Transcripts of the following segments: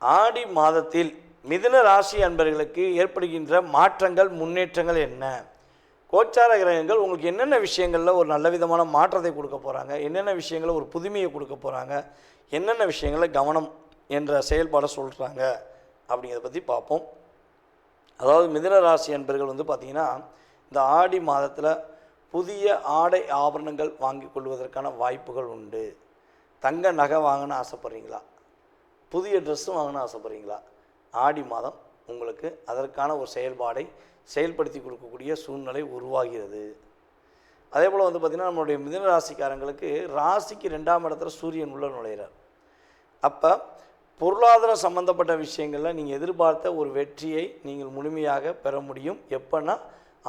ஆடி மாதத்தில் மிதுன ராசி அன்பர்களுக்கு ஏற்படுகின்ற மாற்றங்கள் முன்னேற்றங்கள் என்ன? கோச்சார கிரகங்கள் உங்களுக்கு என்னென்ன விஷயங்களில் ஒரு நல்ல விதமான மாற்றத்தை கொடுக்க போகிறாங்க என்னென்ன விஷயங்களில் ஒரு புதுமையை கொடுக்க போகிறாங்க என்னென்ன விஷயங்களில் கவனம் என்ற செயல்பாடை சொல்கிறாங்க அப்படிங்கிறத பற்றி பார்ப்போம். அதாவது மிதுன ராசி அன்பர்கள் வந்து பார்த்திங்கன்னா இந்த ஆடி மாதத்தில் புதிய ஆடை ஆபரணங்கள் வாங்கி கொள்வதற்கான வாய்ப்புகள் உண்டு. தங்க நகை வாங்கணும்னு ஆசைப்பட்றீங்களா? புதிய ட்ரெஸ்ஸும் வாங்கணும்னு ஆசைப்பட்றீங்களா? ஆடி மாதம் உங்களுக்கு அதற்கான ஒரு செயல்பாடை செயல்படுத்தி கொடுக்கக்கூடிய சூழ்நிலை உருவாகிறது. அதே போல் வந்து பார்த்திங்கன்னா நம்மளுடைய மிதன ராசிக்காரங்களுக்கு ராசிக்கு ரெண்டாம் இடத்துல சூரியன் உள்ள நுழையிறார். அப்போ பொருளாதாரம் சம்மந்தப்பட்ட விஷயங்களில் நீங்கள் எதிர்பார்த்த ஒரு வெற்றியை நீங்கள் முழுமையாக பெற முடியும். எப்போன்னா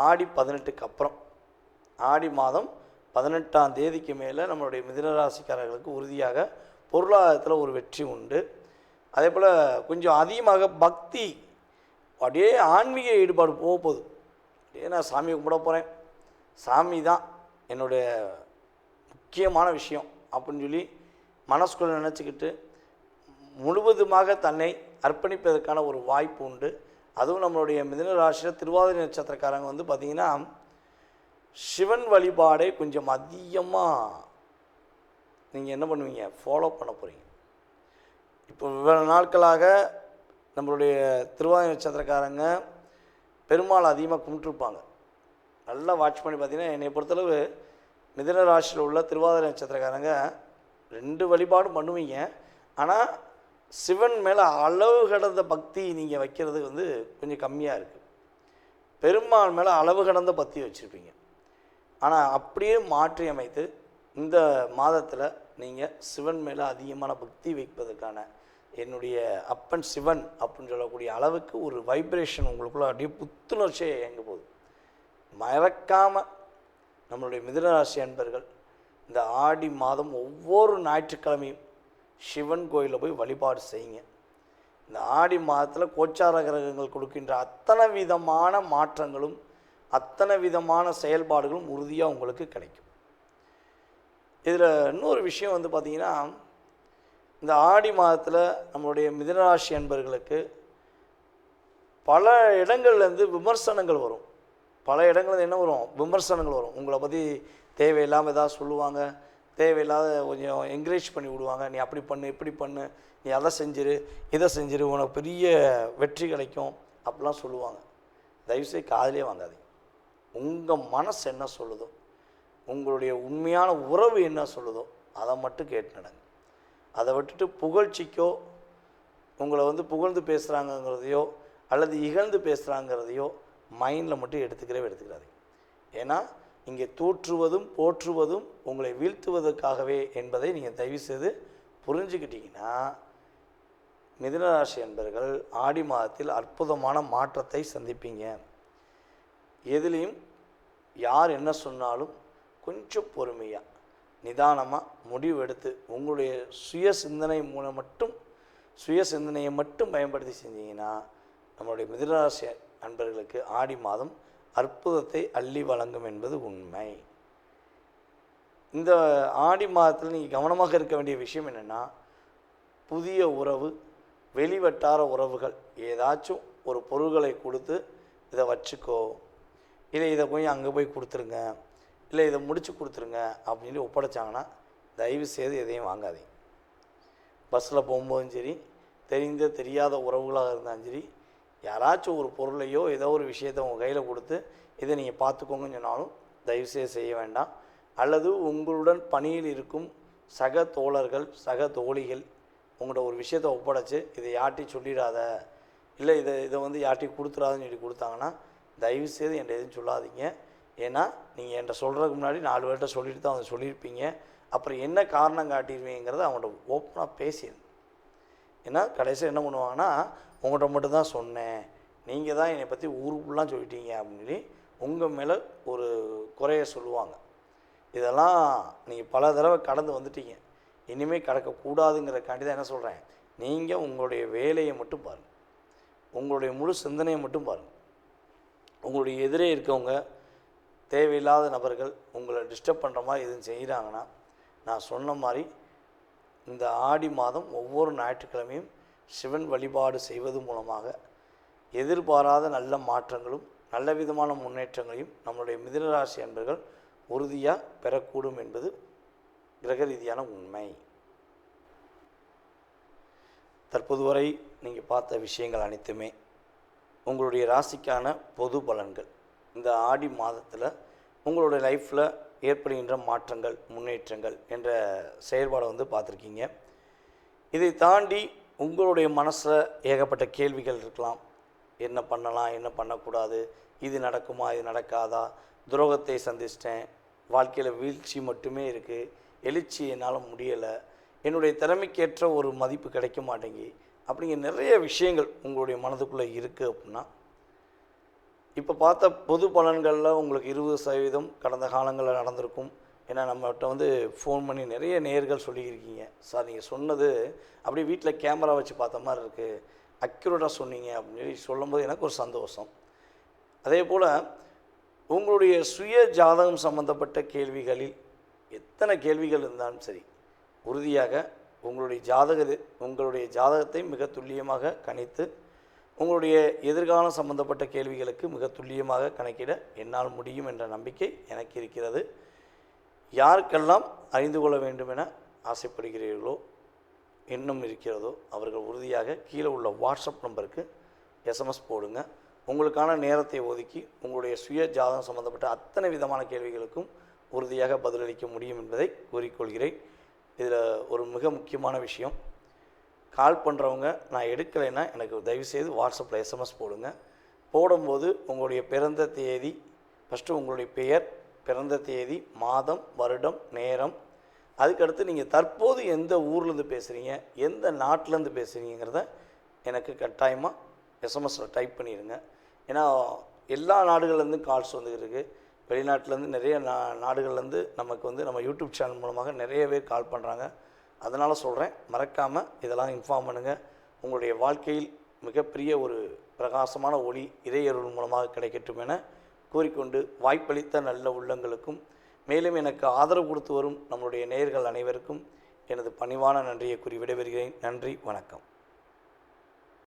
ஆடி பதினெட்டுக்கு அப்புறம். ஆடி மாதம் பதினெட்டாம் தேதிக்கு மேலே நம்மளுடைய மிதுன ராசிக்காரர்களுக்கு உறுதியாக பொருளாதாரத்தில் ஒரு வெற்றி உண்டு. அதே போல் கொஞ்சம் அதிகமாக பக்தி அப்படியே ஆன்மீக ஈடுபாடு போக போகுது. அப்படியே நான் சாமியை கும்பிட போகிறேன் சாமி தான் என்னுடைய முக்கியமான விஷயம் அப்படின்னு சொல்லி மனசுக்குள்ள நினச்சிக்கிட்டு முழுவதுமாக தன்னை அர்ப்பணிப்பதற்கான ஒரு வாய்ப்பு உண்டு. அதுவும் நம்மளுடைய மிதுன ராசியில் திருவாதிரை நட்சத்திரக்காரங்க வந்து பார்த்திங்கன்னா சிவன் வழிபாடை கொஞ்சம் அதிகமாக நீங்கள் என்ன பண்ணுவீங்க? ஃபாலோ பண்ண போகிறீங்க இப்போ இவ்வளவு நாட்களாக நம்மளுடைய திருவாதிரை நட்சத்திரக்காரங்க பெருமாள் அதிகமாக கும்பிட்டுருப்பாங்க. நல்லா வாட்ச் பண்ணி பார்த்தீங்கன்னா என்னை பொறுத்தளவு மிதன ராசியில் உள்ள திருவாதிரை நட்சத்திரக்காரங்க ரெண்டு வழிபாடும் பண்ணுவீங்க. ஆனால் சிவன் மேலே அளவு கடந்த பக்தி நீங்கள் வைக்கிறது வந்து கொஞ்சம் கம்மியாக இருக்குது பெருமாள் மேலே அளவு கடந்த பக்தி வச்சுருப்பீங்க. ஆனால் அப்படியே மாற்றி அமைத்து இந்த மாதத்தில் நீங்கள் சிவன் மேலே அதிகமான பக்தி வைப்பதற்கான என்னுடைய அப்பன் சிவன் அப்படின்னு சொல்லக்கூடிய அளவுக்கு ஒரு வைப்ரேஷன் உங்களுக்குள்ள அப்படியே புத்துணர்ச்சியை இயங்க போகுது. மறக்காமல் நம்மளுடைய மிதனராசி அன்பர்கள் இந்த ஆடி மாதம் ஒவ்வொரு ஞாயிற்றுக்கிழமையும் சிவன் கோயிலில் போய் வழிபாடு செய்யுங்க. இந்த ஆடி மாதத்தில் கோச்சார கிரகங்கள் கொடுக்கின்ற அத்தனை விதமான மாற்றங்களும் அத்தனை விதமான செயல்பாடுகளும் உறுதியாக உங்களுக்கு கிடைக்கும். இதில் இன்னொரு விஷயம் வந்து பார்த்திங்கன்னா இந்த ஆடி மாதத்தில் நம்மளுடைய மிதனராசி அன்பர்களுக்கு பல இடங்கள்லேருந்து விமர்சனங்கள் வரும். பல இடங்கள்ல என்ன வரும்? விமர்சனங்கள் வரும். உங்களை பற்றி தேவையில்லாமல் எதாவது சொல்லுவாங்க. தேவையில்லாத கொஞ்சம் என்கரேஜ் பண்ணி விடுவாங்க. நீ அப்படி பண்ணு இப்படி பண்ணு. நீ அதை செஞ்சிரு இதை செஞ்சிரு. உனக்கு பெரிய வெற்றி கிடைக்கும். அப்படிலாம் சொல்லுவாங்க. தயவுசெய்து காதலே வாங்காதீங்க. உங்கள் மனசு என்ன சொல்லுதோ உங்களுடைய உண்மையான உறவு என்ன சொல்லுதோ அதை மட்டும் கேட்டு நடங்க. அதை விட்டுட்டு புகழ்ச்சிக்கோ உங்களை வந்து புகழ்ந்து பேசுகிறாங்கங்கிறதையோ அல்லது இகழ்ந்து பேசுகிறாங்கிறதையோ மைண்டில் மட்டும் எடுத்துக்கிறவே எடுத்துக்கிறாதீங்க ஏன்னா இங்கே தூற்றுவதும் போற்றுவதும் உங்களை வீழ்த்துவதற்காகவே என்பதை நீங்கள் தயவு செய்து புரிஞ்சுக்கிட்டீங்கன்னா மிதுனராசி என்பர்கள் ஆடி மாதத்தில் அற்புதமான மாற்றத்தை சந்திப்பீங்க. எதுலேயும் யார் என்ன சொன்னாலும் கொஞ்சம் பொறுமையாக நிதானமாக முடிவு எடுத்து உங்களுடைய சுய சிந்தனை மூலம் மட்டும் சுய சிந்தனையை மட்டும் பயன்படுத்தி செஞ்சீங்கன்னா நம்மளுடைய மிதராசி அன்பர்களுக்கு ஆடி மாதம் அற்புதத்தை அள்ளி வழங்கும் என்பது உண்மை. இந்த ஆடி மாதத்தில் நீங்கள் கவனமாக இருக்க வேண்டிய விஷயம் என்னென்னா புதிய உறவு வெளிவட்டார உறவுகள் ஏதாச்சும் ஒரு பொருள்களை கொடுத்து இதை வச்சுக்கோ. இல்லை இதை போய் அங்கே போய் கொடுத்துருங்க. இல்லை இதை முடித்து கொடுத்துருங்க அப்படின்னு ஒப்படைச்சாங்கன்னா தயவு செய்து எதையும் வாங்காதீங்க. பஸ்ஸில் போகும்போதும் சரி தெரிந்த தெரியாத உறவுகளாக இருந்தாலும் சரி யாராச்சும் ஒரு பொருளையோ ஏதோ ஒரு விஷயத்தை உங்கள் கையில் கொடுத்து இதை நீங்கள் பார்த்துக்கோங்கன்னு சொன்னாலும் தயவுசெய்து செய்ய வேண்டாம். அல்லது உங்களுடன் பணியில் இருக்கும் சக தோழர்கள் சக தோழிகள் உங்கள்கிட்ட ஒரு விஷயத்தை ஒப்படைச்சு இதை யார்ட்டையும் சொல்லிடாத. இல்லை இதை இதை வந்து யார்ட்டையும் கொடுத்துடாதுன்னு சொல்லி கொடுத்தாங்கன்னா தயவுசெய்து என்கிட்ட எதுவும் சொல்லாதீங்க. ஏன்னா நீங்கள் என்கிட்ட சொல்கிறதுக்கு முன்னாடி நாலு பேர்கிட்ட சொல்லிட்டு தான் அவங்க சொல்லியிருப்பீங்க. அப்புறம் என்ன காரணம் காட்டிடுவீங்கிறத அவங்கள்ட்ட ஓப்பனாக பேசிடுங்க ஏன்னா கடைசியில் என்ன பண்ணுவாங்கன்னா உங்கள்கிட்ட மட்டும் தான் சொன்னேன். நீங்கள் தான் என்னை பற்றி ஊருக்குள்ளாம் சொல்லிட்டீங்க அப்படின்னு சொல்லி உங்கள் மேலே ஒரு குறைய சொல்லுவாங்க. இதெல்லாம் நீங்கள் பல தடவை கடந்து வந்துட்டீங்க. இனிமேல் கடக்கக்கூடாதுங்கிறக்காண்டி தான் என்ன சொல்கிறேன் நீங்கள் உங்களுடைய வேலையை மட்டும் பாருங்கள் உங்களுடைய முழு சிந்தனையை மட்டும் பாருங்கள் உங்களுடைய எதிரே இருக்கவங்க தேவையில்லாத நபர்கள் உங்களை டிஸ்டர்ப் பண்ணுற மாதிரி எதுவும் செய்கிறாங்கன்னா நான் சொன்ன மாதிரி இந்த ஆடி மாதம் ஒவ்வொரு ஞாயிற்றுக்கிழமையும் சிவன் வழிபாடு செய்வது மூலமாக எதிர்பாராத நல்ல மாற்றங்களும் நல்ல விதமான முன்னேற்றங்களையும் நம்மளுடைய மிதனராசி அன்பர்கள் உறுதியாக பெறக்கூடும் என்பது கிரக ரீதியான உண்மை. தற்போது வரை நீங்கள் பார்த்த விஷயங்கள் அனைத்துமே உங்களுடைய ராசிக்கான பொது பலன்கள். இந்த ஆடி மாதத்தில் உங்களுடைய லைஃப்பில் ஏற்படுகின்ற மாற்றங்கள் முன்னேற்றங்கள் என்ற செயல்பாடை வந்து பார்த்துருக்கீங்க. இதை தாண்டி உங்களுடைய மனசில் ஏகப்பட்ட கேள்விகள் இருக்கலாம். என்ன பண்ணலாம் என்ன பண்ணக்கூடாது இது நடக்குமா இது நடக்காதா? துரோகத்தை சந்திச்சிட்டேன். வாழ்க்கையில் வீழ்ச்சி மட்டுமே இருக்குது எழுச்சி என்னால் முடியலை. என்னுடைய திறமைக்கேற்ற ஒரு மதிப்பு கிடைக்க மாட்டேங்கி அப்படிங்கிற நிறைய விஷயங்கள் உங்களுடைய மனதுக்குள்ளே இருக்குது அப்படின்னா இப்போ பார்த்த பொது பலன்களில் உங்களுக்கு இருபது சதவீதம் கடந்த காலங்களில் நடந்திருக்கும். ஏன்னா நம்மகிட்ட வந்து ஃபோன் பண்ணி நிறைய நேர்கள் சொல்லியிருக்கீங்க. சார் நீங்கள் சொன்னது அப்படியே வீட்டில் கேமரா வச்சு பார்த்த மாதிரி இருக்குது அக்யூரேட்டாக சொன்னீங்க அப்படின்னு சொல்லி சொல்லும்போது எனக்கு ஒரு சந்தோஷம். அதே போல் உங்களுடைய சுய ஜாதகம் சம்பந்தப்பட்ட கேள்விகளில் எத்தனை கேள்விகள் இருந்தாலும் சரி உறுதியாக உங்களுடைய ஜாதக உங்களுடைய ஜாதகத்தை மிக துல்லியமாக கணித்து உங்களுடைய எதிர்காலம் சம்பந்தப்பட்ட கேள்விகளுக்கு மிக துல்லியமாக கணக்கிட என்னால் முடியும் என்ற நம்பிக்கை எனக்கு இருக்கிறது. யாருக்கெல்லாம் அறிந்து கொள்ள வேண்டும் என ஆசைப்படுகிறீர்களோ இன்னும் இருக்கிறதோ அவர்கள் உறுதியாக கீழே உள்ள வாட்ஸ்அப் நம்பருக்கு எஸ்எம்எஸ் போடுங்க. உங்களுக்கான நேரத்தை ஒதுக்கி உங்களுடைய சுய ஜாதகம் சம்பந்தப்பட்ட அத்தனை விதமான கேள்விகளுக்கும் உறுதியாக பதிலளிக்க முடியும் என்பதை கூறிக்கொள்கிறேன். இதில் ஒரு மிக முக்கியமான விஷயம் கால் பண்ணுறவங்க நான் எடுக்கலைன்னா எனக்கு தயவுசெய்து வாட்ஸ்அப்பில் எஸ்எம்எஸ் போடுங்க. போடும்போது உங்களுடைய பிறந்த தேதி ஃபஸ்ட்டு உங்களுடைய பெயர் பிறந்த தேதி மாதம் வருடம் நேரம் அதுக்கடுத்து நீங்கள் தற்போது எந்த ஊர்லேருந்து பேசுகிறீங்க எந்த நாட்டிலேருந்து பேசுகிறீங்கிறத எனக்கு கட்டாயமாக எஸ்எம்எஸில் டைப் பண்ணிடுங்க. ஏன்னா எல்லா நாடுகள்லேருந்து கால்ஸ் வந்துருக்கு வெளிநாட்டிலேருந்து நிறைய நா நாடுகள்லேருந்து நமக்கு வந்து நம்ம யூடியூப் சேனல் மூலமாக நிறைய பேர் கால் பண்ணுறாங்க அதனால் சொல்கிறேன் மறக்காமல் இதெல்லாம் இன்ஃபார்ம் பண்ணுங்கள் உங்களுடைய வாழ்க்கையில் மிகப்பெரிய ஒரு பிரகாசமான ஒளி இறையருள் மூலமாக கிடைக்கட்டும் என கூறிக்கொண்டு வாய்ப்பளித்த நல்ல உள்ளங்களுக்கும் மேலும் எனக்கு ஆதரவு கொடுத்து வரும் நம்மளுடைய நேயர்கள் அனைவருக்கும் எனது பணிவான நன்றியை கூறி விடைபெறுகிறேன். நன்றி வணக்கம்.